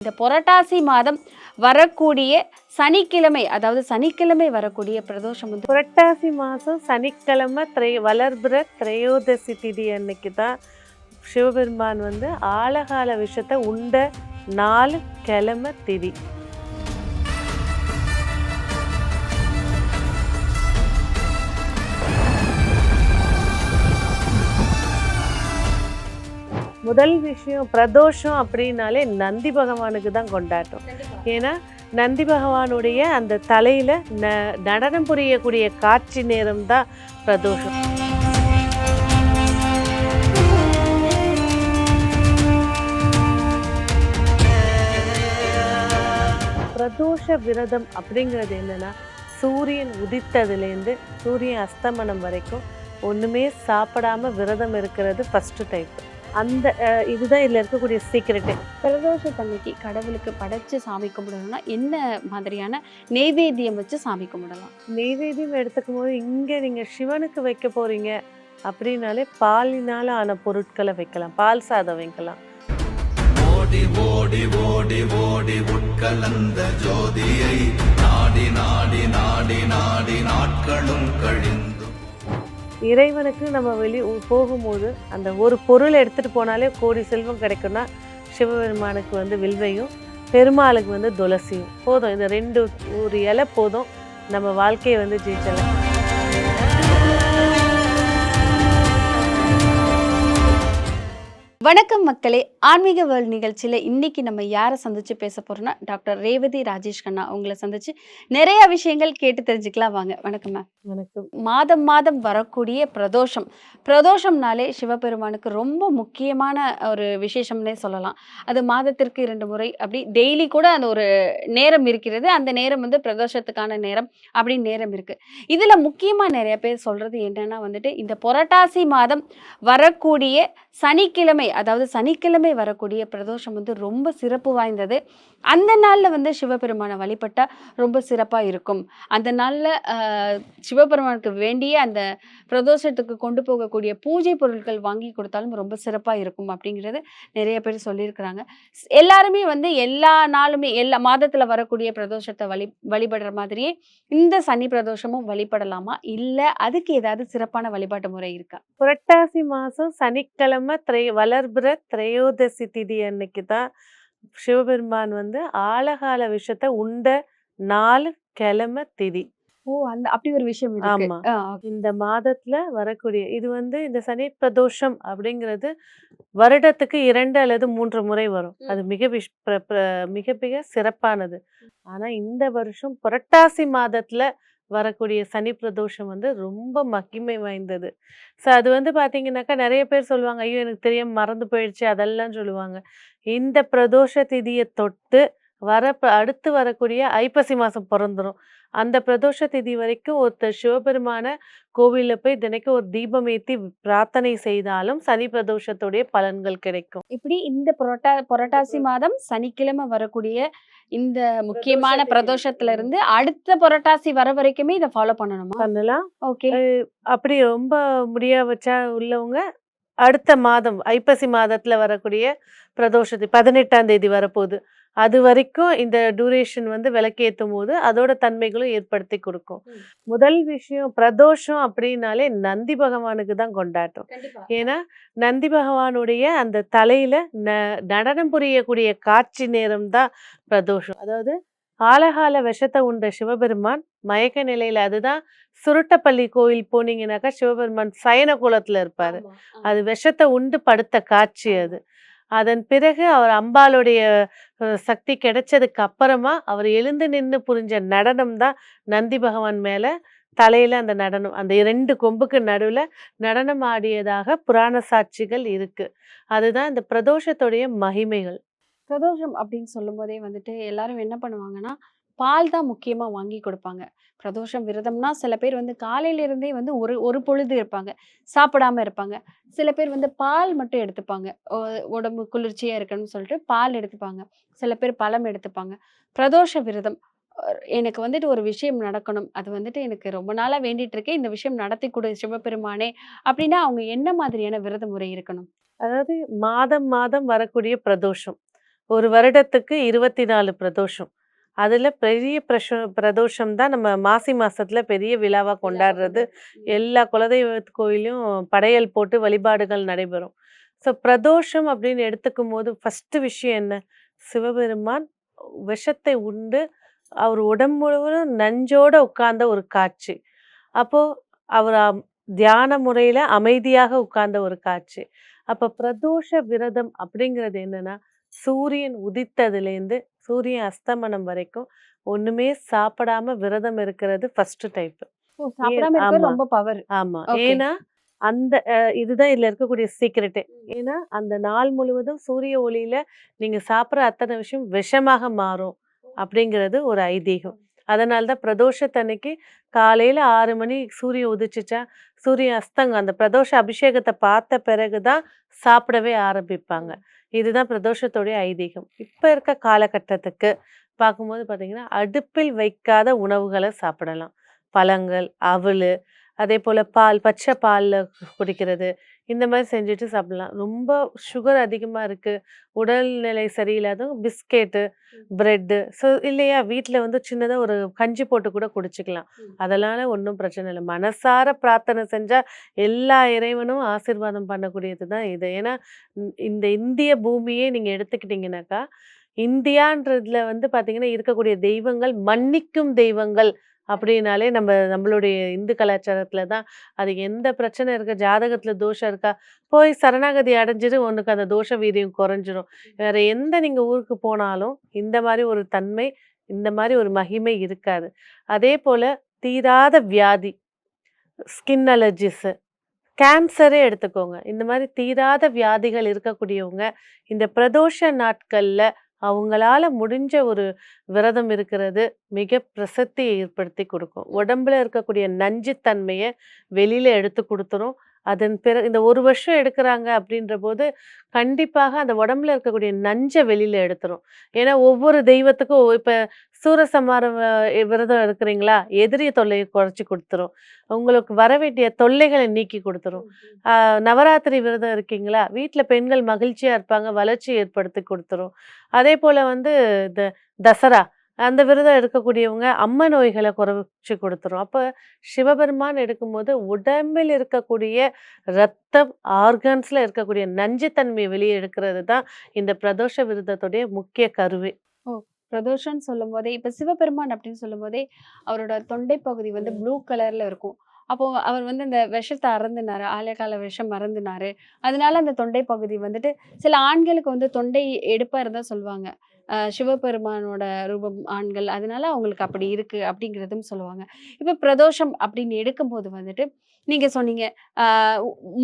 இந்த புரட்டாசி மாதம் வரக்கூடிய சனிக்கிழமை அதாவது சனிக்கிழமை வரக்கூடிய பிரதோஷம் வந்து புரட்டாசி மாதம் சனிக்கிழமை திரை வளர்பிற திரையோதசி திதி அன்னைக்கு தான் சிவபெருமான் வந்து ஆழகால விஷத்தை உண்ட நாலு கிழமை திதி. முதல் விஷயம் பிரதோஷம் அப்படின்னாலே நந்தி பகவானுக்கு தான் கொண்டாட்டம். ஏன்னா நந்தி பகவானுடைய அந்த தலையில ந நடனம் புரியக்கூடிய காட்சி நேரம் தான் பிரதோஷம். பிரதோஷ விரதம் அப்படிங்கிறது என்னன்னா சூரியன் உதித்ததுலேருந்து சூரியன் அஸ்தமனம் வரைக்கும் ஒண்ணுமே சாப்பிடாம விரதம் இருக்கிறது ஃபர்ஸ்ட் டைப் அந்த இதுதான் இதுல இருக்கக்கூடிய சீக்கிரட்டே பிரதோஷத்தன்னைக்கு கடவுளுக்கு படைச்சு சாமி கும்பிடணும்னா என்ன மாதிரியான நெய்வேத்தியம் வச்சு சாமி கும்பிடலாம்? நெய்வேத்தியம் எடுத்துக்கும் போது இங்கே நீங்கள் சிவனுக்கு வைக்க போறீங்க அப்படின்னாலே பாலினால ஆன பொருட்களை வைக்கலாம் பால் சாதம் வைக்கலாம். ஓடி ஓடி ஓடி ஓடி உட்கலந்த ஜோதியை நாடி நாடி நாடி நாடி நாட்களும் கழிந்து இறைவனுக்கு நம்ம வெளி போகும்போது அந்த ஒரு பொருள் எடுத்துகிட்டு போனாலே கோடி செல்வம் கிடைக்கும்னா சிவபெருமானுக்கு வந்து வில்வையும் பெருமாளுக்கு வந்து துளசியும். போதும். இந்த ரெண்டு ஒரு இலை போதும். நம்ம வாழ்க்கையை வந்து ஜெயிச்சலாம் வணக்கம் மக்களே. ஆன்மீக வேர்ல்ட் நிகழ்ச்சியில் இன்னைக்கு நம்ம யாரை சந்திச்சு பேச போறோம்னா டாக்டர் ரேவதி ராஜேஷ் கண்ணா உங்களை சந்திச்சு நிறைய விஷயங்கள் கேட்டு தெரிஞ்சுக்கலாம் வாங்க. வணக்கம் மேம் எனக்கு மாதம் மாதம் வரக்கூடிய பிரதோஷம். பிரதோஷம்னாலே சிவபெருமானுக்கு ரொம்ப முக்கியமான ஒரு விசேஷம்னே சொல்லலாம். அது மாதத்திற்கு இரண்டு முறை. அப்படி டெய்லி கூட அந்த ஒரு நேரம் இருக்கிறது. அந்த நேரம் வந்து பிரதோஷத்துக்கான நேரம் அப்படின்னு நேரம் இருக்கு. இதுல முக்கியமா நிறைய பேர் சொல்றது என்னன்னா வந்துட்டு இந்த புரட்டாசி மாதம் வரக்கூடிய சனிக்கிழமை அதாவது சனிக்கிழமை வரக்கூடிய பிரதோஷம் வந்து ரொம்ப சிறப்பு வாய்ந்தது. அந்த நாளில் வந்து சிவபெருமானை வழிபட்டால் ரொம்ப சிறப்பாக இருக்கும். அந்த நாளில் சிவபெருமானுக்கு வேண்டிய அந்த பிரதோஷத்துக்கு கொண்டு போகக்கூடிய பூஜை பொருட்கள் வாங்கி கொடுத்தாலும் ரொம்ப சிறப்பாக இருக்கும் அப்படிங்கிறது நிறைய பேர் சொல்லியிருக்கிறாங்க. எல்லாருமே வந்து எல்லா நாளுமே எல்லா மாதத்தில் வரக்கூடிய பிரதோஷத்தை வழி வழிபடுற மாதிரியே இந்த சனி பிரதோஷமும் வழிபடலாமா? இல்லை அதுக்கு ஏதாவது சிறப்பான வழிபாட்டு முறை இருக்கா? புரட்டாசி மாதம் சனிக்கிழமை திரை வளர்பிற திரையோதசி திதி அன்னைக்கு தான் சிவபெருமான் வந்து ஆழகால விஷத்தை உண்ட நாலு கிழமை திதி ஓ அந்த அப்படி ஒரு விஷயம் ஆமா. இந்த மாதத்துல வரக்கூடிய இது வந்து இந்த சனி பிரதோஷம் அப்படிங்கிறது வருடத்துக்கு இரண்டு அல்லது மூன்று முறை வரும். அது மிக விஷ் மிக மிக சிறப்பானது ஆனா இந்த வருஷம் புரட்டாசி மாதத்துல வரக்கூடிய சனி பிரதோஷம் வந்து ரொம்ப மகிமை வாய்ந்தது. ஸோ அது வந்து பார்த்தீங்கன்னாக்கா நிறைய பேர் சொல்லுவாங்க ஐயோ எனக்கு தெரியாம மறந்து போயிடுச்சு அதெல்லாம் சொல்லுவாங்க. இந்த பிரதோஷ திதியை தொட்டு வர அடுத்து வரக்கூடிய ஐப்பசி மாசம் பிறந்துரும். அந்த பிரதோஷ திதி வரைக்கும் ஒருத்தர் சிவபெருமான கோவில்ல போய் தினைக்கும் ஒரு தீபம் ஏத்தி பிரார்த்தனை செய்தாலும் சனி பிரதோஷத்துடைய பலன்கள் கிடைக்கும். இப்படி இந்த புரட்டா புரட்டாசி மாதம் சனிக்கிழமை வரக்கூடிய இந்த முக்கியமான திதி. பிரதோஷத்துல இருந்து அடுத்த புரட்டாசி வர வரைக்குமே இதை ஃபாலோ பண்ணணுமா? பண்ணலாம். ஓகே. அப்படி ரொம்ப முடியா வச்சா உள்ளவங்க அடுத்த மாதம் ஐப்பசி மாதத்துல வரக்கூடிய பிரதோஷத்தை பதினெட்டாம் தேதி வரப்போகுது. அது வரைக்கும் இந்த டூரேஷன் வந்து விளக்கேற்றும் போது அதோட தன்மைகளும் ஏற்படுத்தி கொடுக்கும். முதல் விஷயம் பிரதோஷம் அப்படின்னாலே நந்தி பகவானுக்கு தான் கொண்டாட்டம். ஏன்னா நந்தி பகவானுடைய அந்த தலையில ந நடனம் புரியக்கூடிய காட்சி நேரம் தான் பிரதோஷம். அதாவது ஆலகால விஷத்தை உண்ட சிவபெருமான் மயக்க நிலையில அதுதான் சுருட்டப்பள்ளி கோயில் போனீங்கன்னாக்கா சிவபெருமான் சயன குலத்துல இருப்பாரு. அது விஷத்தை உண்டு படுத்த காட்சி அது. அதன் பிறகு அவர் அம்பாளுடைய சக்தி கிடைச்சதுக்கு அப்புறமா அவர் எழுந்து நின்று புரிஞ்ச நடனம் தான் நந்தி பகவான் மேலே தலையில் அந்த நடனம் அந்த இரண்டு கொம்புக்கு நடுவில் நடனம் ஆடியதாக புராண சாட்சிகள் இருக்குது அதுதான் இந்த பிரதோஷத்துடைய மகிமைகள். பிரதோஷம் அப்படின்னு சொல்லும் போதே வந்துட்டு எல்லாரும் என்ன பண்ணுவாங்கன்னா பால் தான் முக்கியமாக வாங்கி கொடுப்பாங்க. பிரதோஷம் விரதம்னா சில பேர் வந்து காலையிலேருந்தே வந்து ஒரு ஒரு பொழுது இருப்பாங்க. சாப்பிடாம இருப்பாங்க. சில பேர் வந்து பால் மட்டும் எடுத்துப்பாங்க. உடம்பு குளிர்ச்சியாக இருக்கணும்னு சொல்லிட்டு பால் எடுத்துப்பாங்க. சில பேர் பழம் எடுத்துப்பாங்க. பிரதோஷ விரதம் எனக்கு வந்துட்டு ஒரு விஷயம் நடக்கணும். அது வந்துட்டு எனக்கு ரொம்ப நாளாக வேண்டிட்டு இருக்கேன். இந்த விஷயம் நடத்தி கொடு சிவபெருமானே அப்படின்னா அவங்க என்ன மாதிரியான விரத முறை இருக்கணும்? அதாவது மாதம் மாதம் வரக்கூடிய பிரதோஷம். ஒரு வருடத்துக்கு இருபத்தி நாலு பிரதோஷம். அதுல பெரிய பிரஷ பிரதோஷம் தான் நம்ம மாசி மாசத்துல பெரிய விழாவா கொண்டாடுறது. எல்லா குலதெய்வ கோயிலையும் படையல் போட்டு வழிபாடுகள் நடைபெறும். ஸோ பிரதோஷம் அப்படின்னு எடுத்துக்கும் போது ஃபர்ஸ்ட் விஷயம் என்ன? சிவபெருமான் விஷத்தை உண்டு. அவர் உடம்பு முழுவதும் நஞ்சோட உட்கார்ந்த ஒரு காட்சி. அப்போ அவர் தியான முறையில அமைதியாக உட்கார்ந்த ஒரு காட்சி. அப்ப பிரதோஷ விரதம் அப்படிங்கிறது என்னன்னா சூரியன் உதித்ததுலேருந்து சூரியன் அஸ்தமனம் வரைக்கும் ஒண்ணுமே சாப்பிடாம விரதம் இருக்கிறது ஃபர்ஸ்ட் டைப். ரொம்ப பவர் ஆமா. ஏன்னா அந்த இதுதான் இதுல இருக்கக்கூடிய சீக்கிரட்டே ஏன்னா அந்த நாள் முழுவதும் சூரிய ஒளியில நீங்க சாப்பிட்ற அத்தனை விஷயம் விஷமாக மாறும் அப்படிங்கிறது ஒரு ஐதீகம். அதனால தான் பிரதோஷத்தன்னைக்கு காலையில ஆறு மணி சூரியன் உதிச்சுச்சா சூரியன் அஸ்தங்க அந்த பிரதோஷ அபிஷேகத்தை பார்த்த பிறகுதான் சாப்பிடவே ஆரம்பிப்பாங்க. இதுதான் பிரதோஷத்துடைய ஐதீகம். இப்போ இருக்க காலகட்டத்துக்கு பார்க்கும்போது பார்த்தீங்கன்னா அடுப்பில் வைக்காத உணவுகளை சாப்பிடலாம். பழங்கள் அவல் அதே போல் பால் பச்சை பாலில் குடிக்கிறது இந்த மாதிரி செஞ்சுட்டு சாப்பிடலாம். ரொம்ப சுகர் அதிகமாக இருக்குது உடல்நிலை சரியில்லாதவங்க பிஸ்கெட்டு ப்ரெட்டு ஸோ இல்லையா? வீட்டில் வந்து சின்னதாக ஒரு கஞ்சி போட்டு கூட குடிச்சிக்கலாம். அதனால ஒன்றும் பிரச்சனை இல்லை. மனசார பிரார்த்தனை செஞ்சால் எல்லா இறைவனும் ஆசீர்வாதம் பண்ணக்கூடியது தான் இது. ஏன்னா இந்த இந்திய பூமியே நீங்கள் எடுத்துக்கிட்டிங்கனாக்கா இந்தியான்றதுல வந்து பார்த்தீங்கன்னா இருக்கக்கூடிய தெய்வங்கள் மன்னிக்கும் தெய்வங்கள் அப்படின்னாலே நம்ம நம்மளுடைய இந்து கலாச்சாரத்தில் தான் அது எந்த பிரச்சனை இருக்கா ஜாதகத்தில் தோஷம் இருக்கா போய் சரணாகதி அடைஞ்சிட்டு உனக்கு அந்த தோஷ வீரியம் குறைஞ்சிரும். வேறு எந்த நீங்கள் ஊருக்கு போனாலும் இந்த மாதிரி ஒரு தன்மை இந்த மாதிரி ஒரு மகிமை இருக்காது. அதே போல் தீராத வியாதி ஸ்கின் அலர்ஜிஸு கேன்சரே எடுத்துக்கோங்க. இந்த மாதிரி தீராத வியாதிகள் இருக்கக்கூடியவங்க இந்த பிரதோஷ நாட்களில் அவங்களால முடிஞ்ச ஒரு விரதம் இருக்கிறது மிக பிரசத்தியை ஏற்படுத்தி கொடுக்கும். உடம்புல இருக்கக்கூடிய நஞ்சுத்தன்மையை வெளியில எடுத்து கொடுத்துரும். அதன் பிறகு இந்த ஒரு வருஷம் எடுக்கிறாங்க அப்படின்ற போது கண்டிப்பாக அந்த உடம்புல இருக்கக்கூடிய நஞ்சை வெளியில எடுத்துரும். ஏன்னா ஒவ்வொரு தெய்வத்துக்கும் இப்ப சூரசம்ஹார வ- விரதம் இருக்கிறீங்களா எதிரி தொல்லையை குறைச்சி கொடுத்துரும். உங்களுக்கு வர வேண்டிய தொல்லைகளை நீக்கி கொடுத்துரும். நவராத்திரி விரதம் இருக்கீங்களா? வீட்ல பெண்கள் மகிழ்ச்சியா இருப்பாங்க வளர்ச்சி ஏற்படுத்தி கொடுத்துரும். அதே போல வந்து இந்த தசரா அந்த விரதம் எடுக்கக்கூடியவங்க அம்ம நோய்களை குறைச்சி கொடுத்துரும். அப்போ சிவபெருமான் எடுக்கும்போது உடம்பில் இருக்கக்கூடிய ரத்தம் ஆர்கன்ஸில் இருக்கக்கூடிய நஞ்சுத்தன்மையை வெளியே எடுக்கிறது தான் இந்த பிரதோஷ விரதத்துடைய முக்கிய கருவே. பிரதோஷம்னு சொல்லும் போதே இப்போ சிவபெருமான் அப்படின்னு சொல்லும் போதே அவரோட தொண்டை பகுதி வந்து ப்ளூ கலரில் இருக்கும். அப்போ அவர் வந்து அந்த விஷத்தை அறந்துனாரு ஆலயக்கால விஷம் மறந்துனாரு அதனால அந்த தொண்டை பகுதி வந்துட்டு சில ஆண்களுக்கு வந்து தொண்டை எடுப்பா தான் சொல்லுவாங்க. சிவபெருமானோட ரூபம் ஆண்கள் அதனால அவங்களுக்கு அப்படி இருக்கு அப்படிங்கிறதும் சொல்லுவாங்க. இப்போ பிரதோஷம் அப்படின்னு எடுக்கும்போது வந்துட்டு நீங்க சொன்னீங்க.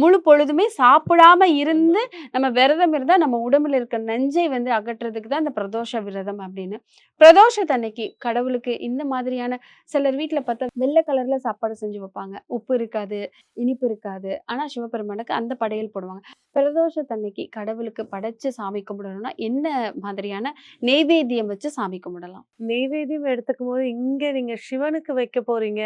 முழு பொழுதுமே சாப்பிடாம இருந்து நம்ம விரதம் இருந்தா நம்ம உடம்புல இருக்க நஞ்சை வந்து அகற்றுறதுக்கு தான் இந்த பிரதோஷ விரதம் அப்படின்னு. பிரதோஷத்தன்னைக்கு கடவுளுக்கு இந்த மாதிரியான சிலர் வீட்ல பார்த்தா வெள்ளை கலர்ல சாப்பாடு செஞ்சு வைப்பாங்க. உப்பு இருக்காது இனிப்பு இருக்காது. ஆனா சிவபெருமானுக்கு அந்த படையல் போடுவாங்க. பிரதோஷத்தன்னைக்கு கடவுளுக்கு படைச்சு சாமி கும்பிடணும்னா என்ன மாதிரியான நெய்வேத்தியம் வச்சு சாமி கும்பிடலாம்? நெய்வேத்தியம் எடுத்துக்கும் போது இங்க நீங்க சிவனுக்கு வைக்க போறீங்க.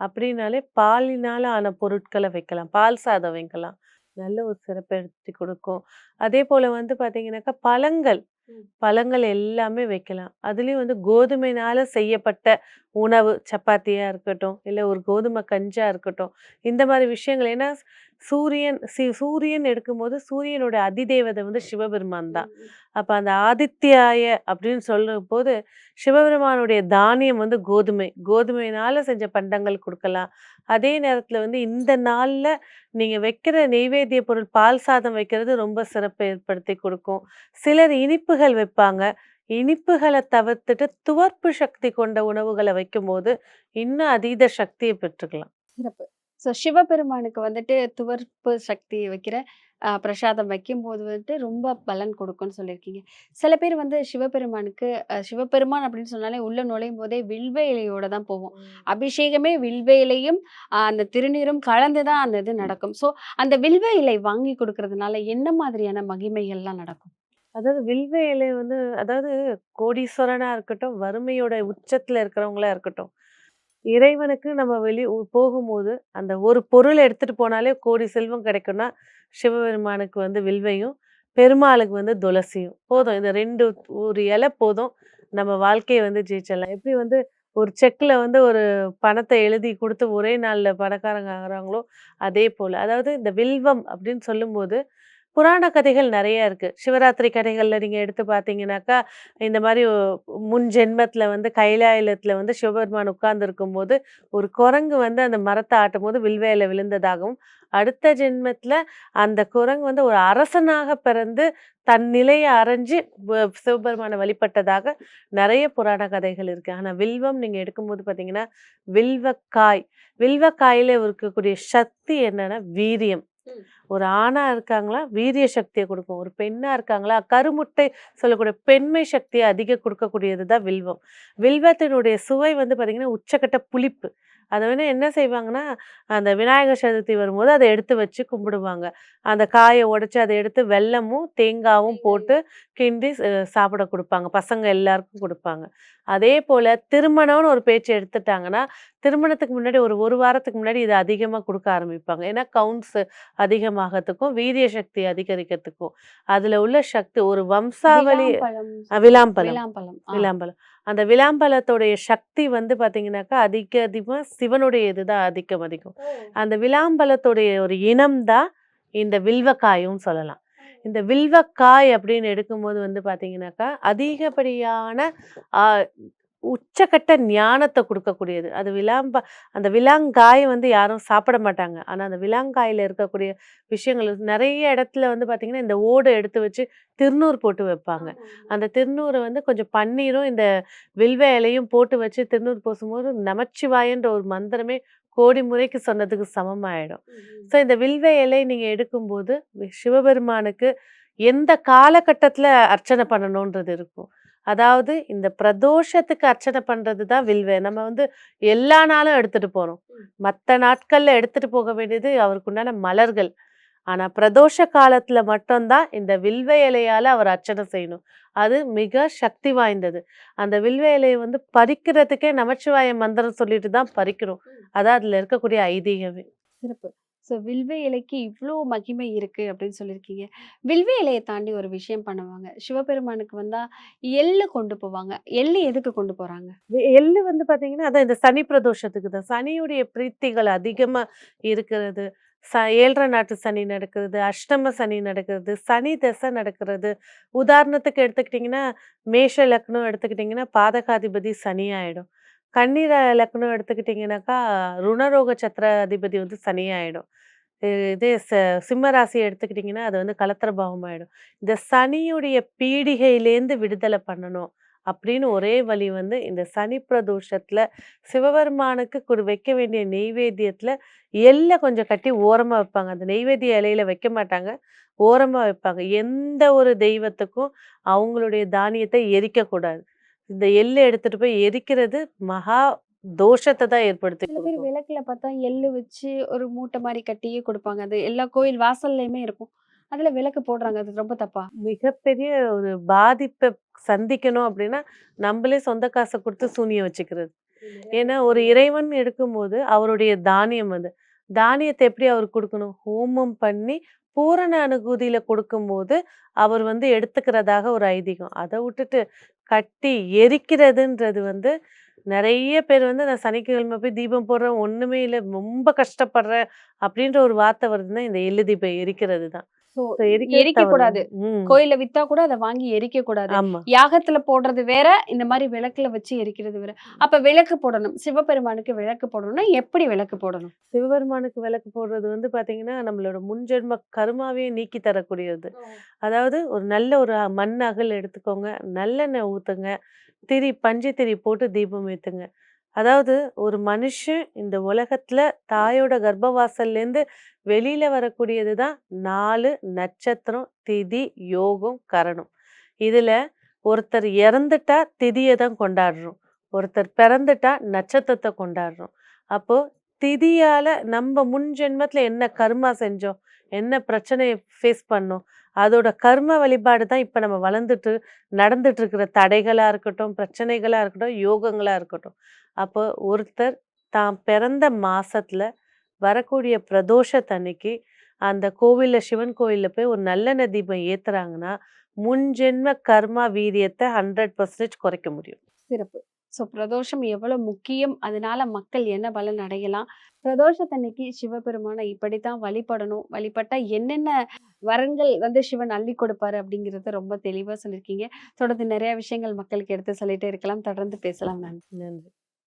அப்படின்னாலே பாலினால ஆன பொருட்களை வைக்கலாம். பால் சாதம் வைக்கலாம். நல்ல ஒரு சிறப்பெடுத்து கொடுக்கும். அதே போல வந்து பாத்தீங்கன்னாக்கா பழங்கள். பழங்கள் எல்லாமே வைக்கலாம். அதுலயும் வந்து கோதுமைனால செய்யப்பட்ட உணவு சப்பாத்தியா இருக்கட்டும் இல்ல ஒரு கோதுமை கஞ்சா இருக்கட்டும் இந்த மாதிரி விஷயங்கள். ஏன்னா சூரியன் சி- சூரியன் எடுக்கும்போது சூரியனோட அதிதேவதை வந்து சிவபெருமான் தான். அப்ப அந்த ஆதித்யாய அப்படின்னு சொல்லும் போது சிவபெருமானுடைய தானியம் வந்து கோதுமை. கோதுமையினால செஞ்ச பண்டங்கள் கொடுக்கலாம். அதே நேரத்துல வந்து இந்த நாள்ல நீங்க வைக்கிற நெய்வேத்திய பொருள் பால் சாதம் வைக்கிறது ரொம்ப சிறப்பை ஏற்படுத்தி கொடுக்கும். சிலர் இனிப்புகள் வைப்பாங்க. இனிப்புகளை தவிர்த்துட்டு துவர்ப்பு சக்தி கொண்ட உணவுகளை வைக்கும்போது இன்னும் அதீத சக்தியை பெற்றுக்கலாம். சிறப்பு. ஸோ சிவபெருமானுக்கு வந்துட்டு துவர்ப்பு சக்தி வைக்கிற பிரசாதம் வைக்கும்போது வந்துட்டு ரொம்ப பலன் கொடுக்கும்னு சொல்லியிருக்கீங்க. சில பேர் வந்து சிவபெருமானுக்கு சிவபெருமான் அப்படின்னு சொன்னாலே உள்ள நுழையும் போதே வில்வ இலையோட தான் போவோம். அபிஷேகமே வில்வ இலையும் அந்த திருநீரும் கலந்து தான் அந்த இது நடக்கும். ஸோ அந்த வில்வ இலை வாங்கி கொடுக்கறதுனால என்ன மாதிரியான மகிமைகள்லாம் நடக்கும்? அதாவது வில்வ இலை வந்து அதாவது கோடீஸ்வரனா இருக்கட்டும் வறுமையோட உச்சத்துல இருக்கிறவங்களா இருக்கட்டும் இறைவனுக்கு நம்ம வெளி போகும்போது அந்த ஒரு பொருள் எடுத்துட்டு போனாலே கோடி செல்வம் கிடைக்கும்னா சிவபெருமானுக்கு வந்து வில்வையும் பெருமாளுக்கு வந்து துளசியும். போதும். இந்த ரெண்டு ஒரு இலை போதும். நம்ம வாழ்க்கையை வந்து ஜெயிச்சிடலாம். எப்படி வந்து ஒரு செக்கில் வந்து ஒரு பணத்தை எழுதி கொடுத்து ஒரே நாளில் பணக்காரங்க ஆகுறாங்களோ அதே போல. அதாவது இந்த வில்வம் அப்படின்னு சொல்லும்போது புராண கதைகள் நிறைய இருக்கு. சிவராத்திரி கதைகள்ல நீங்க எடுத்து பார்த்தீங்கன்னாக்கா இந்த மாதிரி முன் ஜென்மத்துல வந்து கைலாயலத்துல வந்து சிவபெருமான் உட்கார்ந்து இருக்கும்போது ஒரு குரங்கு வந்து அந்த மரத்தை ஆட்டும் போது வில்வேல விழுந்ததாகவும் அடுத்த ஜென்மத்துல அந்த குரங்கு வந்து ஒரு அரசனாக பிறந்து தன் நிலையை அறைஞ்சு சிவபெருமானை வழிபட்டதாக நிறைய புராண கதைகள் இருக்கு. ஆனா வில்வம் நீங்க எடுக்கும்போது பாத்தீங்கன்னா வில்வக்காய். வில்வக்காயில இருக்கக்கூடிய சக்தி என்னன்னா வீரியம். ஒரு ஆணா இருக்காங்களா வீரிய சக்தியை கொடுக்கும். ஒரு பெண்ணா இருக்காங்களா கருமுட்டை சொல்லக்கூடிய பெண்மை சக்தியை அதிக கொடுக்கக்கூடியது தான் வில்வம். வில்வத்தினுடைய சுவை வந்து பாத்தீங்கன்னா உச்சக்கட்ட புளிப்பு. அதை வந்து என்ன செய்வாங்கன்னா அந்த விநாயகர் சதுர்த்தி வரும்போது அதை எடுத்து வச்சு கும்பிடுவாங்க. அந்த காயை உடைச்சு அதை எடுத்து வெல்லமும் தேங்காவும் போட்டு கிண்டி சாப்பிட கொடுப்பாங்க. பசங்க எல்லாருக்கும் கொடுப்பாங்க. அதே போல திருமணம்னு ஒரு பேச்சு எடுத்துட்டாங்கன்னா திருமணத்துக்கு முன்னாடி ஒரு ஒரு வாரத்துக்கு முன்னாடி இதை அதிகமாக கொடுக்க ஆரம்பிப்பாங்க. ஏன்னா கவுண்ட்ஸ் அதிகமாகறதுக்கும் வீரிய சக்தி அதிகரிக்கிறதுக்கும் அதுல உள்ள சக்தி ஒரு வம்சாவளி விளாம்பழம். விளாம்பழம் அந்த விளாம்பழத்தோடைய சக்தி வந்து பாத்தீங்கன்னாக்கா அதிக அதிகமா சிவனுடைய இதுதான் அதிகம். அதிகம் அந்த விளாம்பழத்தோடைய ஒரு இனம் தான் இந்த வில்வக்காயும் சொல்லலாம். இந்த வில்வக்காய் அப்படின்னு எடுக்கும்போது வந்து பாத்தீங்கன்னாக்கா அதிகப்படியான உச்சக்கட்ட ஞானத்தை கொடுக்கக்கூடியது. அது விளாம்ப அந்த விலாங்காயை வந்து யாரும் சாப்பிட மாட்டாங்க. ஆனா அந்த விலாங்காயில இருக்கக்கூடிய விஷயங்கள் நிறைய இடத்துல வந்து பாத்தீங்கன்னா இந்த ஓடை எடுத்து வச்சு திருநூறு போட்டு வைப்பாங்க. அந்த திருநூறை வந்து கொஞ்சம் பன்னீரும் இந்த வில்வ இலையும் போட்டு வச்சு திருநூறு பூசும்போது நமச்சிவாயன்ற ஒரு மந்திரமே கோடி முறைக்கு சொன்னதுக்கு சமமாயிடும். ஸோ இந்த வில்வ இலை நீங்க எடுக்கும்போது சிவபெருமானுக்கு எந்த காலகட்டத்துல அர்ச்சனை பண்ணணுன்றது இருக்கும். அதாவது இந்த பிரதோஷத்துக்கு அர்ச்சனை பண்றது தான் வில்வ நம்ம வந்து எல்லா நாளும் எடுத்துட்டு போறோம். மற்ற நாட்கள்ல எடுத்துட்டு போக வேண்டியது அவருக்குண்டான மலர்கள். ஆனா பிரதோஷ காலத்துல மட்டும்தான் இந்த வில்வ இலையால அவர் அர்ச்சனை செய்யணும். அது மிக சக்தி வாய்ந்தது. அந்த வில்வ இலையை வந்து பறிக்கிறதுக்கே நமச்சிவாய மந்திரம் சொல்லிட்டு தான் பறிக்கிறோம். அதான் அதுல இருக்கக்கூடிய ஐதீகமே. சிறப்பு. ஸோ வில்வ இலைக்கு இவ்வளோ மகிமை இருக்குது அப்படின்னு சொல்லியிருக்கீங்க. வில்வ இலையை தாண்டி ஒரு விஷயம் பண்ணுவாங்க. சிவபெருமானுக்கு வந்தால் எள்ளு கொண்டு போவாங்க. எள்ளு எதுக்கு கொண்டு போகிறாங்க எள்ளு வந்து பார்த்தீங்கன்னா அதான் இந்த சனி பிரதோஷத்துக்கு தான். சனியுடைய பிரீத்திகள் அதிகமாக இருக்கிறது. ச ஏழரை நாட்டு சனி நடக்கிறது அஷ்டம சனி நடக்கிறது சனி தசை நடக்கிறது. உதாரணத்துக்கு எடுத்துக்கிட்டிங்கன்னா மேஷ லக்னம் எடுத்துக்கிட்டிங்கன்னா பாதகாதிபதி சனி ஆகிடும் கண்ணீர லக்னம் எடுத்துக்கிட்டிங்கனாக்கா ருணரோக சத்திர அதிபதி வந்து சனியாயிடும். இதே ச சிம்ம ராசி எடுத்துக்கிட்டிங்கன்னா அது வந்து கலத்திர பாவம் இந்த சனியுடைய பீடிகையிலேருந்து விடுதலை பண்ணணும் அப்படின்னு ஒரே வழி வந்து இந்த சனி பிரதோஷத்தில் சிவபெருமானுக்கு குரு வைக்க வேண்டிய நெய்வேத்தியத்தில் எல்லை கொஞ்சம் கட்டி ஓரமாக வைப்பாங்க. அந்த நெய்வேத்திய இலையில வைக்க மாட்டாங்க. ஓரமாக வைப்பாங்க. எந்த ஒரு தெய்வத்துக்கும் அவங்களுடைய தானியத்தை எரிக்கக்கூடாது. இந்த எள்ளை எடுத்துட்டு போய் எரிக்கிறது மகா தோஷத்தை தான் ஏற்படுத்தி சில பேர். விளக்குல பார்த்தா எள்ளு வச்சு ஒரு மூட்டை மாதிரி கட்டியே கொடுப்பாங்க. அது எல்லா கோயில் வாசல்லையுமே இருக்கும். அதுல விளக்கு போடுறாங்க. அது ரொம்ப தப்பா? மிகப்பெரிய ஒரு பாதிப்பை சந்திக்கணும் அப்படின்னா நம்மளே சொந்த காசை கொடுத்து சூனியம் வச்சுக்கிறது. ஏன்னா ஒரு இறைவன் எடுக்கும்போது அவருடைய தானியம் அது. தானியத்தை எப்படி அவர் கொடுக்கணும்? ஹோமம் பண்ணி பூரண அனுகூதியில கொடுக்கும்போது அவர் வந்து எடுத்துக்கிறதாக ஒரு ஐதீகம். அதை விட்டுட்டு கட்டி எரிக்கிறதுன்றது வந்து நிறைய பேர் வந்து நான் சனிக்கிழமை போய் தீபம் போடுறேன் ஒண்ணுமே இல்லை ரொம்ப கஷ்டப்படுறேன் அப்படின்ற ஒரு வார்த்தை வருதுன்னா இந்த எள்ளு தீபம் எரிக்கிறது தான் எரிக்க தவறு. கூடாது. ம். கோயில்ல வித்தா கூட அதை வாங்கி எரிக்க கூடாது. யாகத்துல போடுறது வேற இந்த மாதிரி விளக்குல வச்சு எரிக்கிறது வேற. அப்ப விளக்கு போடணும். சிவபெருமானுக்கு விளக்கு போடணும்னா எப்படி விளக்கு போடணும்? சிவபெருமானுக்கு விளக்கு போடுறது வந்து பாத்தீங்கன்னா நம்மளோட முன்ஜென்ம கருமாவே நீக்கி தரக்கூடியது. அதாவது ஒரு நல்ல ஒரு மண் அகல் எடுத்துக்கோங்க. நல்லெண்ணெய் ஊத்துங்க. திரி பஞ்சு திரி போட்டு தீபம் ஏத்துங்க. அதாவது ஒரு மனுஷன் இந்த உலகத்துல தாயோட கர்ப்பவாசல்லேருந்து வெளியில் வெளியில வரக்கூடியது தான் நாலு நட்சத்திரம் திதி யோகம் கரணம். இதுல ஒருத்தர் இறந்துட்டா திதியை தான் கொண்டாடுறோம். ஒருத்தர் பிறந்துட்டா நட்சத்திரத்தை கொண்டாடுறோம். அப்போ திதியால நம்ம முன் ஜென்மத்துல என்ன கர்மா செஞ்சோம்? என்ன பிரச்சனையை ஃபேஸ் பண்ணோம்? அதோட கர்ம வழிபாடு தான் இப்போ நம்ம வளர்ந்துட்டு நடந்துட்டு இருக்கிற தடைகளாக இருக்கட்டும் பிரச்சனைகளாக இருக்கட்டும் யோகங்களாக இருக்கட்டும். அப்போ ஒருத்தர் தான் பிறந்த மாதத்தில் வரக்கூடிய பிரதோஷத்தன்னைக்கு அந்த கோவிலில் சிவன் கோவிலில் போய் ஒரு நல்லெண்ணெய் தீபம் ஏற்றுறாங்கன்னா முன்ஜென்ம கர்மா வீரியத்தை ஹண்ட்ரட் பர்சன்டேஜ் குறைக்க முடியும். சிறப்பு. ஸோ பிரதோஷம் எவ்வளவு முக்கியம் அதனால மக்கள் என்ன பலன் அடையலாம்? பிரதோஷத்தன்னைக்கு சிவபெருமானை இப்படித்தான் வழிபடணும். வழிபட்டா என்னென்ன வரங்கள் வந்து சிவன் அள்ளி கொடுப்பாரு அப்படிங்கிறத ரொம்ப தெளிவா சொல்லியிருக்கீங்க. தொடர்ந்து நிறைய விஷயங்கள் மக்களுக்கு எடுத்து சொல்லிட்டே இருக்கலாம். தொடர்ந்து பேசலாம். நன்றி. நன்றி.